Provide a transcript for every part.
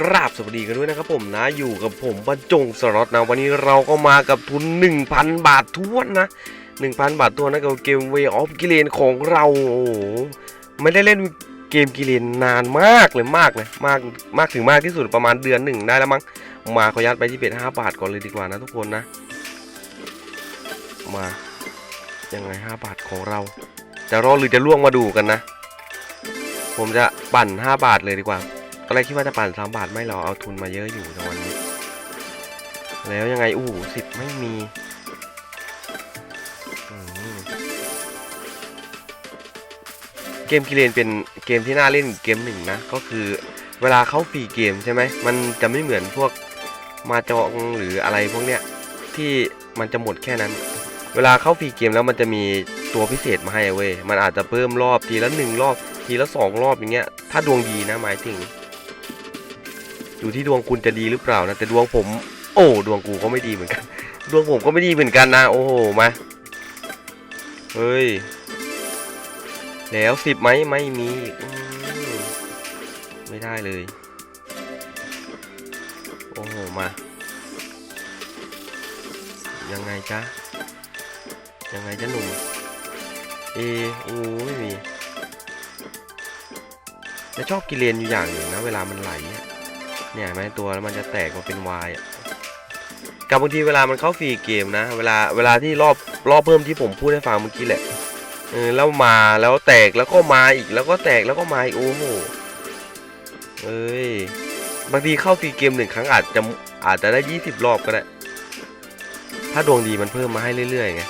กราบสวัสดีกันด้วยนะครับผมนะอยู่กับผมบรรจงสล็อตนะวันนี้เราก็มากับทุน 1,000 บาททวนนะ 1,000 บาททวนนะกับเกม Way of g i l e n ของเราโอ้โหไม่ได้เล่นเกมกิเลนนานมากเลยมากเลยมากมากถึงมากที่สุดประมาณเดือนหนึ่งได้แล้วมั้งมาขอยัดไปที่เป็ด5บาทก่อนเลยดีกว่านะทุกคนนะ มายังไง 5 บาทของเรา จะรอดหรือจะล่วงมาดูกันนะ ผมจะปั่น 5 บาทเลยดีกว่า อนแรกคิดว่าจะปั่น3บาทไม่หรอกเอาทุนมาเยอะอยู่ในวันนี้ แล้วยังไงอู้สิบไม่มีเกมกิเลนเป็นเกมที่น่าเล่นเกมหนึ่งนะ ก็คือเวลาเข้าฟรีเกมใช่ไหมมันจะไม่เหมือนพวกมาจองหรืออะไรพวกเนี้ยที่มันจะหมดแค่นั้น เวลาเข้าฟรีเกมแล้วมันจะมีตัวพิเศษมาให้เว้ยมันอาจจะเพิ่มรอบทีละหนึ่งรอบทีละสองรอบอย่างเงี้ยถ้าดวงดีนะหมายถึง อยู่ที่ดวงคุณจะดีหรือเปล่านะ แต่ดวงผม โอ้ ดวงกูก็ไม่ดีเหมือนกัน ดวงผมก็ไม่ดีเหมือนกันนะ โอ้โห มา เฮ้ย แล้วสิบไหมไม่มี ไม่ได้เลย โอ้โห มา ยังไงจ๊ะ ยังไงจ๊ะหนุ่ม เอโอ้ไม่มีจะชอบกิเลนอยู่อย่างหนึ่งนะ เวลามันไหลเนี่ย เห็นไหมตัวแล้วมันจะแตกมาเป็นวายอะกับบางทีเวลามันเข้าฟรีเกมนะ เวลาเวลาที่รอบรอบเพิ่มที่ผมพูดให้ฟังเมื่อกี้แหละเออแล้วมาแล้วแตกแล้วก็มาอีกแล้วก็แตกแล้วก็มาอีกโอ้โหเอ้ยบางทีเข้าฟรีเกมหนึ่งครั้งอาจจะอาจจะได้ยี่สิบรอบก็ได้ ถ้าดวงดีมันเพิ่มมาให้เรื่อยๆไง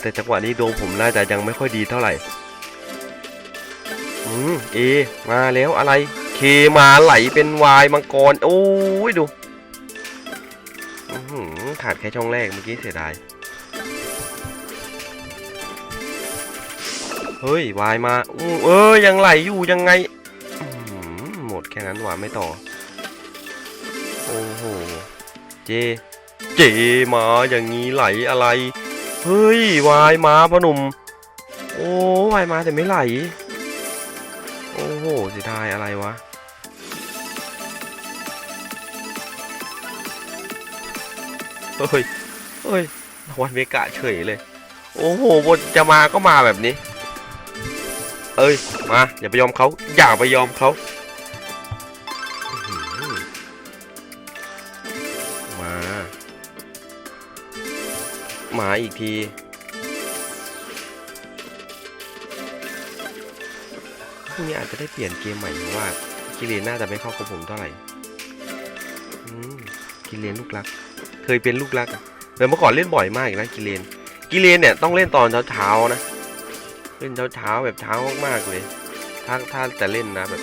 แต่จังหวะนี้ดวงผมน่าจะยังไม่ค่อยดีเท่าไหร่อืมเอมาแล้วอะไร เคมาไหลเป็นวายมังกร โอ้ยดูขาดแค่ช่องแรกเมื่อกี้เสียดาย เฮ้ยวายมาอู้เออยังไหลอยู่ยังไงหมดแค่นั้นหวาไม่ต่อ โอ้โห เจ เจมาอย่างนี้ไหลอะไร เฮ้ยวายมาพ่อหนุ่ม โอ้วายมาแต่ไม่ไหล โอ้โหเสียดายอะไรวะ เฮ้ยเฮ้ยวันเมกะเฉยเลย โอ้โหบนจะมาก็มาแบบนี้ เอ้ย มา อย่าไปยอมเขาอย่าไปยอมเขามา มาอีกทีพรุ่งนี้อาจจะได้เปลี่ยนเกมใหม่เพราะว่ากิเลนน่าจะไม่เข้ากับผมเท่าไหร่กิเลนลูกรัก เคยเป็นลูกรักอะแต่เมื่อก่อนเล่นบ่อยมากอีกนะกิเลน กิเลนเนี่ยต้องเล่นตอนเช้าๆนะ เล่นเช้าๆแบบเช้ามากๆเลยถ้าถ้าจะเล่นนะแบบ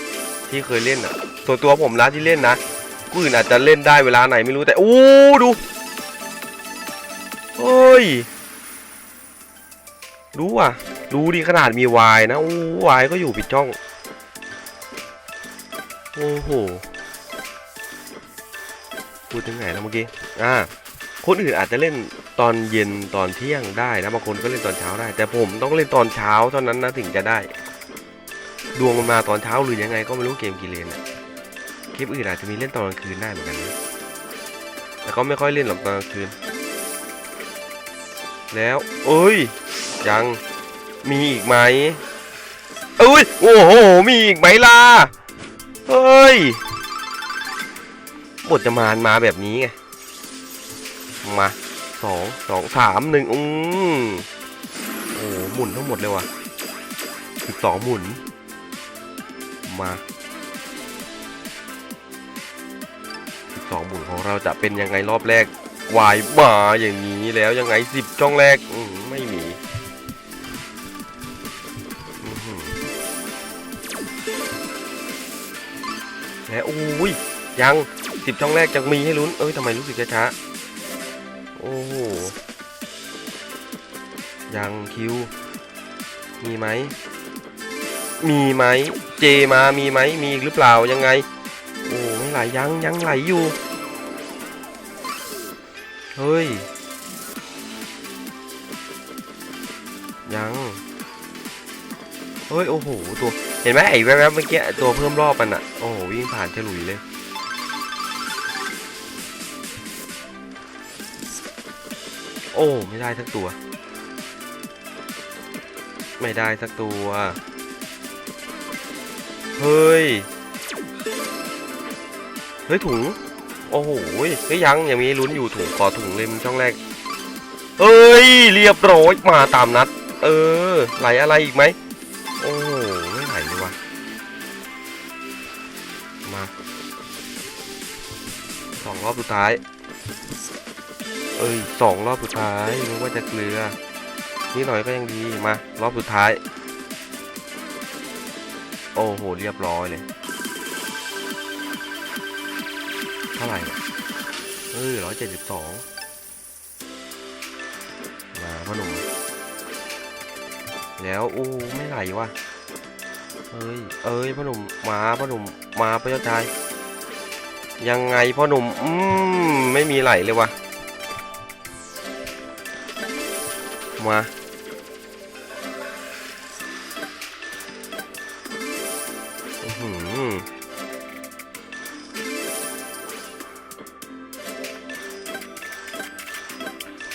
ที่เคยเล่นอะ ส่วนตัวผมนะที่เล่นนะกูอื่นอาจจะเล่นได้เวลาไหนไม่รู้แต่โอ้ดูเฮ้ยรู้อะ รู้ดีขนาดมีวายนะโอ้วายก็อยู่ปิดช่อง โอ้โห พูดถึงไหนแล้วเมื่อกี้อ่าคนอื่นอาจจะเล่นตอนเย็นตอนเที่ยงได้นะบางคนก็เล่นตอนเช้าได้ แต่ผมต้องเล่นตอนเช้าเท่านั้นนะถึงจะได้ ดวงมันมาตอนเช้าหรือยังไงก็ไม่รู้เกมกีเลนอะคลิปอื่นอาจจะมีเล่นตอนกลางคืนได้เหมือนกันนะแต่ก็ไม่ค่อยเล่นหรอกตอนกลางคืน แล้วเอ้ย ยังมีอีกไหมเอ้ยโอ้โหมีอีกไหมล่ะเฮ้ย บทจะมานมาแบบนี้ไง มาสองสองสามหนึ่งอืมโอ้โหหมุนทั้งหมดเลยว่ะสิบสองหมุน มาสิบสองหมุนของเราจะเป็นยังไงรอบแรกวายมาอย่างนี้แล้วยังไงสิบช่องแรกอืมไม่มีอื้อหือและโอ้ยยัง สิบช่องแรกจะมีให้ลุ้น เอ้ยทำไมรู้สึกช้าๆ โอ้โห ยังคิว มีไหม มีไหม เจมามีไหม มีหรือเปล่ายังไง โอ้ไม่ไหลยังยังไหลอยู่ เฮ้ย ยัง เฮ้ย โอ้โห ตัว เห็นไหมไอ้แวบๆเมื่อกี้ตัวเพิ่มรอบมันอะโอ้โห วิ่งผ่านฉลุยเลย โอ้ ไม่ได้สักตัว ไม่ได้สักตัว เฮ้ย เฮ้ย ถุง โอ้โหเฮ้ยยังยังมีลุ้นอยู่ถุงขอถุงเลยมึงช่องแรก เอ้ย เรียบร้อยมาตามนัด เออ ไหลอะไรอีกไหม โอ้โหไม่ไหลเลยวะมาสองรอบสุดท้าย อ้ยสองรอบสุดท้ายนึกว่าจะเกลือ นี่หน่อยก็ยังดีมารอบสุดท้าย โอ้โหเรียบร้อยเลยเท่าไหร่เนี่ยเออร้อยเจ็ดสิบสองมาพ่อหนุ่มแล้วอู้ไม่ไหลว่ะเอ้ยเอ้ยพ่อหนุ่มมาพ่อหนุ่มมาพระเจ้าชายยังไงพ่อหนุ่มอืมไม่มีไหลเลยว่ะ มา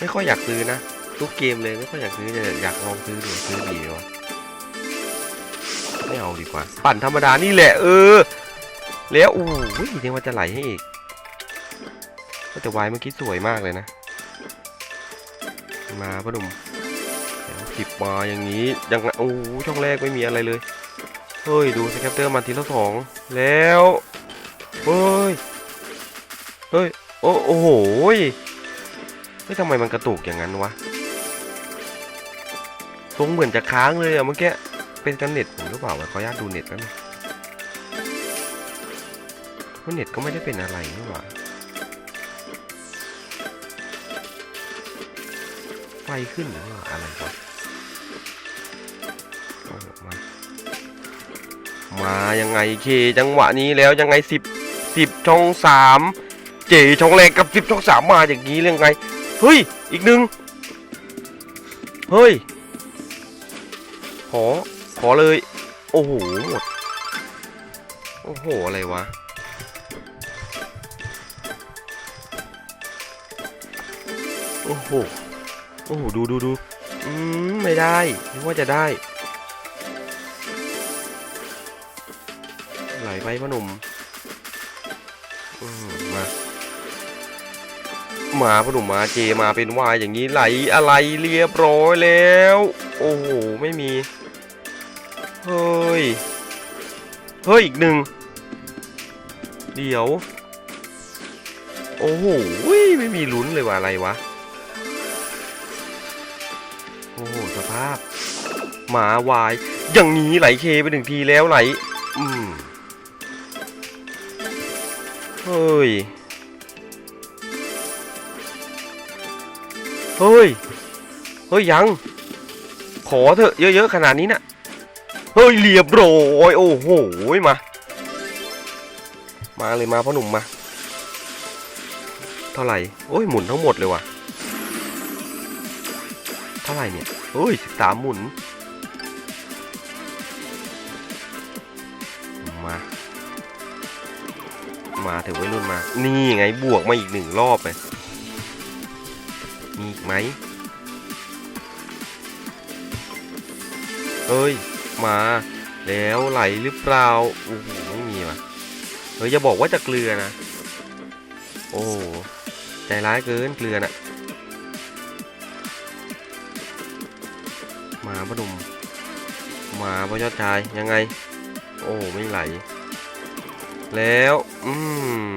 ไม่ค่อยอยากซื้อนะ ทุกเกมเลยไม่ค่อยอยากซื้อแต่อยากลองซื้อดูซื้อดีวะไม่เอาดีกว่า ปั่นธรรมดานี่แหละ เออ แล้วอู้ยเนี่ยว่าจะไหลให้อีกก็แต่วายเมื่อกี้สวยมากเลยนะ มาพ่อหนุ่ม สิบมาอย่างนี้ยังไงโอ้ช่องแรกไม่มีอะไรเลยเฮ้ยดูสแคปเตอร์มาทีละสองแล้วเฮ้ยเฮ้ยโอ้โอ้โหเฮ้ยทำไมมันกระตุกอย่างนั้นวะตรงเหมือนจะค้างเลยอะเมื่อกี้เป็นกันเน็ตผมหรือเปล่าวะขออนุญาตดูเน็ตแป๊บนึงเพราะเน็ตก็ไม่ได้เป็นอะไรนี่หว่าไฟขึ้นหรือว่าอะไรวะ มายังไงเคจังหวะนี้แล้วยังไงสิบสิบช่องสามเจช่องแรกกับสิบช่องสามมาอย่างนี้เรื่องไงเฮ้ยอีกหนึ่งเฮ้ยขอขอเลย โอ้โหหมดโอ้โห อะไรวะโอ้โหโอ้โหดูดูดูอืมไม่ได้นึกว่าจะได้ ไหลไปพ่อหนุ่มมมามาพ่อหนุ่มมาเจมาเป็นวายอย่างนี้ไหลอะไรเรียบร้อยแล้ว โอ้โห ไม่มี เฮ้ย เฮ้ย อีกหนึ่ง เดี๋ยว โอ้โห ไม่มีลุ้นเลยว่าอะไรวะ โอ้โห สภาพ หมาวาย อย่างนี้ไหลเคไปหนึ่งทีแล้วไหล อืม เฮ้ย เฮ้ย เฮ้ยยัง ขอเถอะเยอะๆขนาดนี้นะ่ะ เฮ้ยเรียบร้อยโอ้โหมา มาเลยมาพ่อหนุ่มมา เท่าไหร่ โอ้ยหมุนทั้งหมดเลยว่ะ เท่าไหร่เนี่ยโอ้ยสามหมุน มาเถอะวัยรุ่นมา นี่ไงบวกมาอีกหนึ่งรอบเลยมีอีกไหมเอ้ย มาแล้วไหลหรือเปล่าโอ้โหไม่มีว่ะเฮ้ยอย่าบอกว่าจะเกลือนะ โอ้ใจร้ายเกินเกลือน่ะ มาพนุ่มมาพ่อยอดชายยังไง โอ้ไม่ไหล แล้ว อืม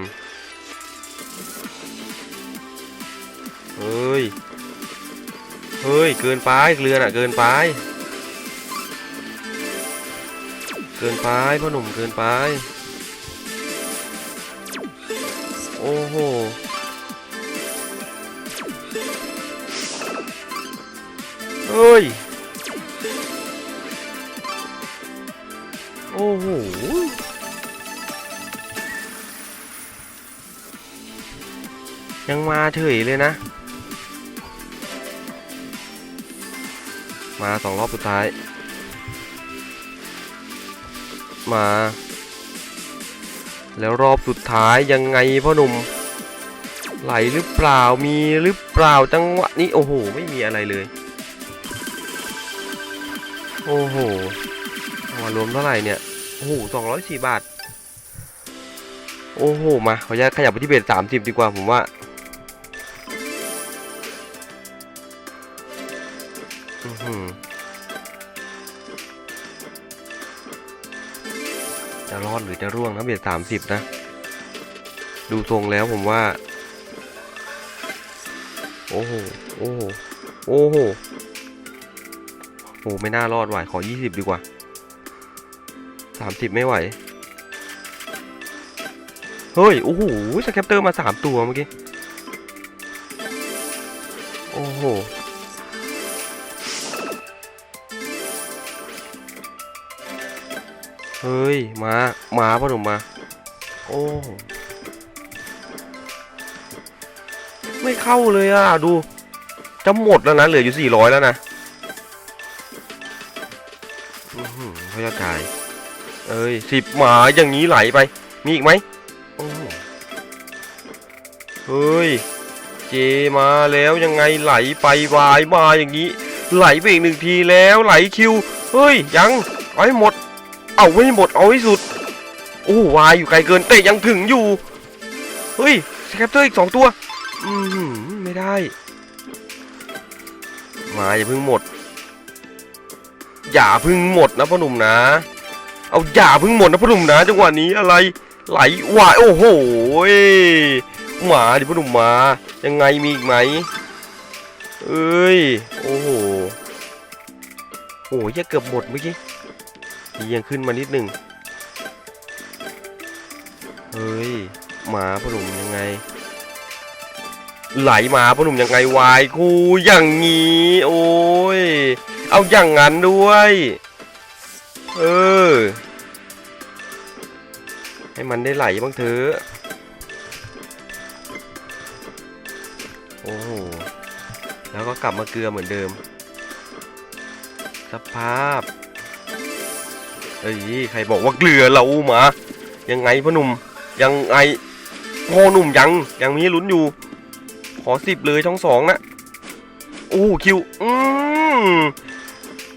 เฮ้ย เฮ้ย เกินไป เกลือน่ะ เกินไป เกินไปพ่อหนุ่มเกินไป โอ้โห ยังมาเฉยเลยนะ มาสองรอบสุดท้าย มา แล้วรอบสุดท้ายยังไงพ่อหนุ่ม ไหลหรือเปล่ามีหรือเปล่าจังหวะนี้โอ้โห ไม่มีอะไรเลย โอ้โหมารวมเท่าไหร่เนี่ย โอ้โหสองร้อยสี่บาท โอ้โห มา ขออนุญาตขยับไปที่เบสสามสิบดีกว่าผมว่า จะรอดหรือจะร่วงนะเบสสามสิบนะ ดูทรงแล้วผมว่า โอ้โห โอ้โห โอ้โหโอ้ไม่น่ารอดไหวขอยี่สิบดีกว่าสามสิบไม่ไหว เฮ้ย โอ้โหสแคปเตอร์มาสามตัวเมื่อกี้ โอ้โห เฮ้ยมามาพ่อหนุ่มมาโอ้ไม่เข้าเลยอะ ดู จะหมดแล้วนะ เหลืออยู่สี่ร้อยแล้วนะอือหือพระจ้ายเอ้ยสิบหมาอย่างนี้ไหลไป มีอีกไหมโอ้เฮ้ย เจมาแล้วยังไงไหลไปวายมาอย่างนี้ ไหลไปอีกหนึ่งทีแล้วไหลคิว เฮ้ย ยังเอาให้หมด เอาให้หมดเอาให้สุด โอ้วายอยู่ไกลเกินแต่ยังถึงอยู่ เฮ้ยสแคปเตอร์อีกสองตัว อือหือไม่ได้ มาอย่าเพิ่งหมด อย่าเพึ่งหมดนะพ่อหนุ่มนะ เอาอย่าเพึ่งหมดนะพ่อหนุ่มนะจังหวะนี้อะไรไหลวายโอ้โหหมาดิพ่อหนุ่มมา ยังไงมีอีกไหมเอ้ย โอ้โหโอ้ยเกือบหมดเมื่อกี้ นี่ยังขึ้นมานิดหนึ่งเฮ้ยหมาพหนุ่มยังไง ไหลมาพหนุ่มยังไงวายกูอย่างงี้ โอ้ย เอาอย่างนั้นด้วย เออ ให้มันได้ไหลบ้างเถอะโอ้โห แล้วก็กลับมาเกลือเหมือนเดิม สภาพ เอ้ยใครบอกว่าเกลือเรามา ยังไงพ่อหนุ่มยังไงพ่อหนุ่มยังยังมีลุ้นอยู่ ขอสิบเลยช่องสองนะโอ้คิวอืม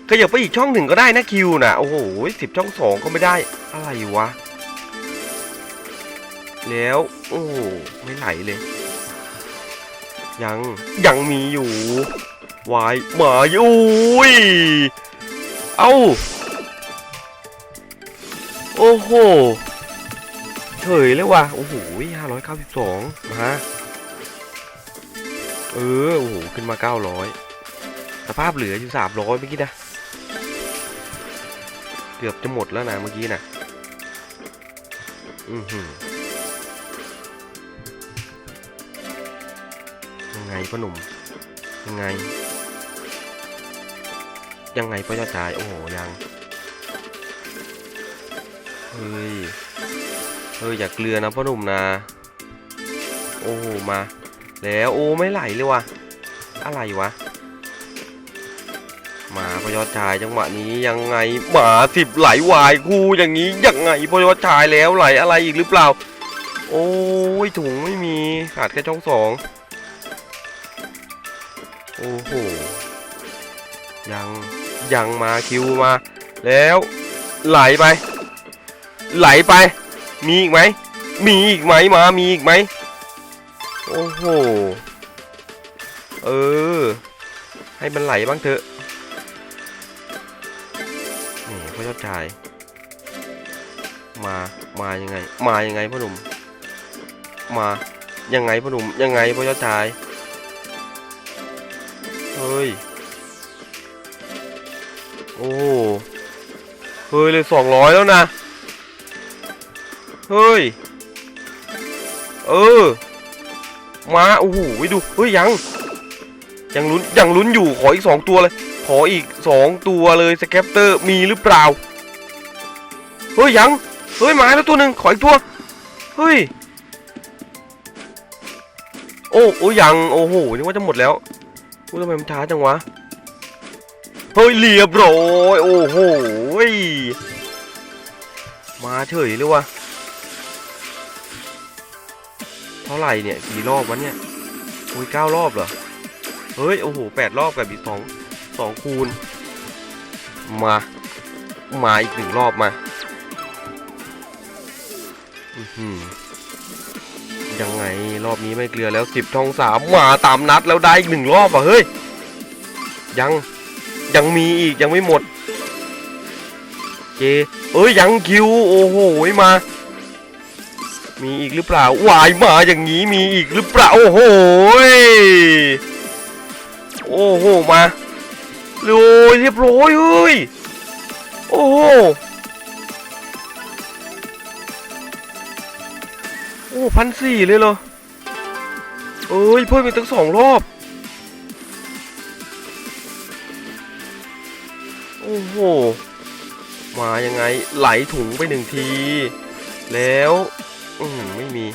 ขยับไปอีกช่องหนึ่งก็ได้นะคิวนะโอ้โหสิบช่องสองก็ไม่ได้ อะไรวะ แล้ว โอ้ไม่ไหลเลย ยังยังมีอยู่วายหมาอยู่อุ้ยเอ้า โอ้โห เฉยเลยว่ะ โอ้โหห้าร้อยเก้าสิบสองมาเออ โอ้โห ขึ้นมา900สภาพเหลืออยู่300เมื่อกี้นะ เกือบจะหมดแล้วนะเมื่อกี้นะอือหือยังไงพ่อหนุ่ม ยังไง ยังไงพ่อเจ้าชาย โอ้โห ยัง เฮ้ย เฮ้ย อย่าเกลือนะพ่อหนุ่มนะ โอ้โหมา แล้วโอ้ไม่ไหลเลยว่ะ อะไรวะ มาพยอดชายจังหวะนี้ยังไงหมาสิบไหลวายกูอย่างนี้ยังไงพยอดชายแล้วไหลอะไรอีกหรือเปล่า โอ้ยถุงไม่มีขาดแค่ช่องสองโอ้โห ยัง ยังมาคิวมา แล้วไหลไป ไหลไป มีอีกไหม มีอีกไหมมา มีอีกไหม โอ้โห เออ ให้มันไหลบ้างเถอะนี่พ่อยอดชาย มา มายังไง มายังไงพ่อหนุ่ม มา ยังไงพ่อหนุ่ม ยังไงพ่อยอดชาย เฮ้ย โอ้เฮ้ยเลยสองร้อยแล้วนะ เฮ้ย เออ มา โอ้โหไปดู เฮ้ย ยัง ยังลุ้น ยังลุ้นอยู่ ขออีกสองตัวเลย ขออีกสองตัวเลยสแคปเตอร์ มีหรือเปล่า เฮ้ย ยัง เฮ้ย มาแล้วตัวหนึ่งขออีกตัว เฮ้ย โอ้โอ้ยัง โอ้โห นึกว่าจะหมดแล้วโอ้ทำไมมันช้าจังวะ เฮ้ย เรียบร้อย โอ้โหมาเฉยเลยวะ เท่าไหร่เนี่ยกี่รอบวะเนี่ยโอ้ยเก้ารอบเหรอ เฮ้ย โอ้โหแปดรอบกับอีกสองสองคูณ มา มาอีกหนึ่งรอบมาอือหือยังไงรอบนี้ไม่เกลือแล้วสิบทองสามมาตามนัดแล้วได้อีกหนึ่งรอบอะเฮ้ย ยัง ยังมีอีกยังไม่หมด เจ เอ้ยยังคิว โอ้โหมา มีอีกหรือเปล่าวายมาอย่างนี้มีอีกหรือเปล่า โอ้โห โอ้โห มาโรยเรียบร้อยเฮ้ย โอ้โห โอ้พันสี่เลยเหรอ เอ้ย เพิ่มอีกตั้งสองรอบ โอ้โห มายังไงไหลถุงไปหนึ่งที แล้ว อืมไม่มี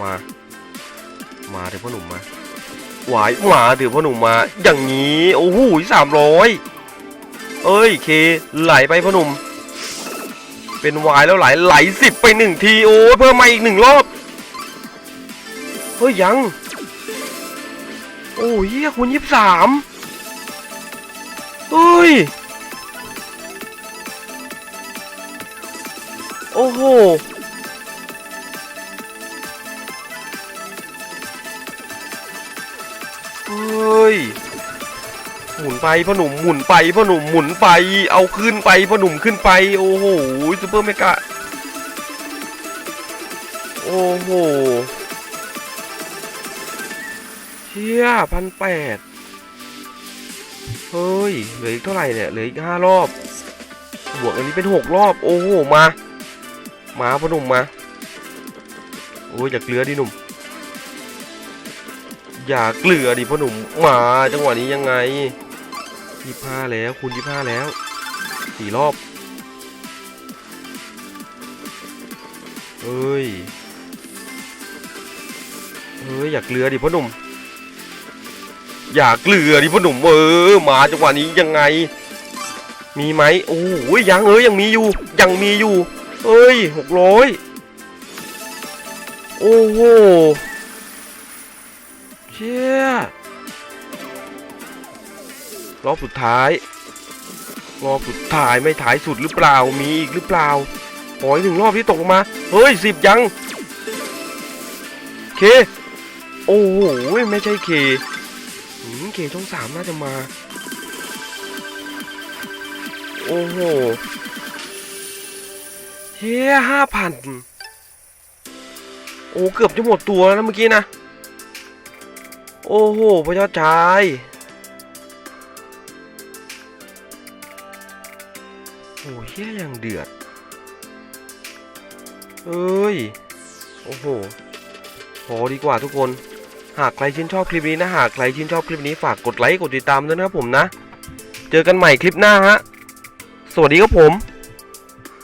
มา มาเดี๋ยวพ่อหนุ่มมาหวายมาเดี๋ยวพ่อหนุ่มมา อย่างนี้ โอ้โหสามร้อยเอ้ยเค ไหลไปพ่อหนุ่ม เป็นวายแล้วไหลไหลสิบไปหนึ่งทีโอ้เพิ่มมาอีกหนึ่งรอบ เฮ้ยยัง โอ้ยเฮียคุณยี่สิบสามเฮ้ย โอ้โห เฮ้ย หมุนไปพ่อหนุ่มหมุนไปพ่อหนุ่มหมุนไป เอาขึ้นไปพ่อหนุ่มขึ้นไป โอ้โหซูเปอร์เมกะ โอ้โหเชี่ยพันแปดเฮ้ย เหลืออีกเท่าไหร่เนี่ย เหลืออีกห้ารอบ บวกอันนี้เป็นหกรอบ โอ้โห มา มาพ่อหนุ่มมา โอ้ยอย่าเกลือดิหนุ่ม อย่าเกลือดิพ่อหนุ่ม มาจังหวะนี้ยังไงยี่ห้าแล้วคูณยี่ห้าแล้วสี่รอบเอ้ยเอ้ยอย่าเกลือดิพ่อหนุ่ม อย่าเกลือดิพ่อหนุ่มเออมาจังหวะนี้ยังไง มีไหมโอ้โหยังเอ้ยยังมีอยู่ยังมีอยู่ เอ้ยหกร้อยโอ้โหเชี่ยรอบสุดท้าย รอบสุดท้ายไม่ถ่ายสุดหรือเปล่ามีอีกหรือเปล่าขออีกหนึ่งรอบที่ตกลงมา เฮ้ยสิบยังเคโอ้โหไม่ใช่เคเคช่องสามน่าจะมา โอ้โห เฮ้ยห้าพันโอ้ เกือบจะหมดตัวแล้วเมื่อกี้นะ โอ้โห พระเจ้าชายโอ้เฮียยังเดือด เอ้ย โอ้โหพอดีกว่าทุกคน หากใครชื่นชอบคลิปนี้นะ หากใครชื่นชอบคลิปนี้ฝากกดไลค์ กดติดตามด้วยนะครับผมนะ เจอกันใหม่คลิปหน้าฮะ สวัสดีครับผม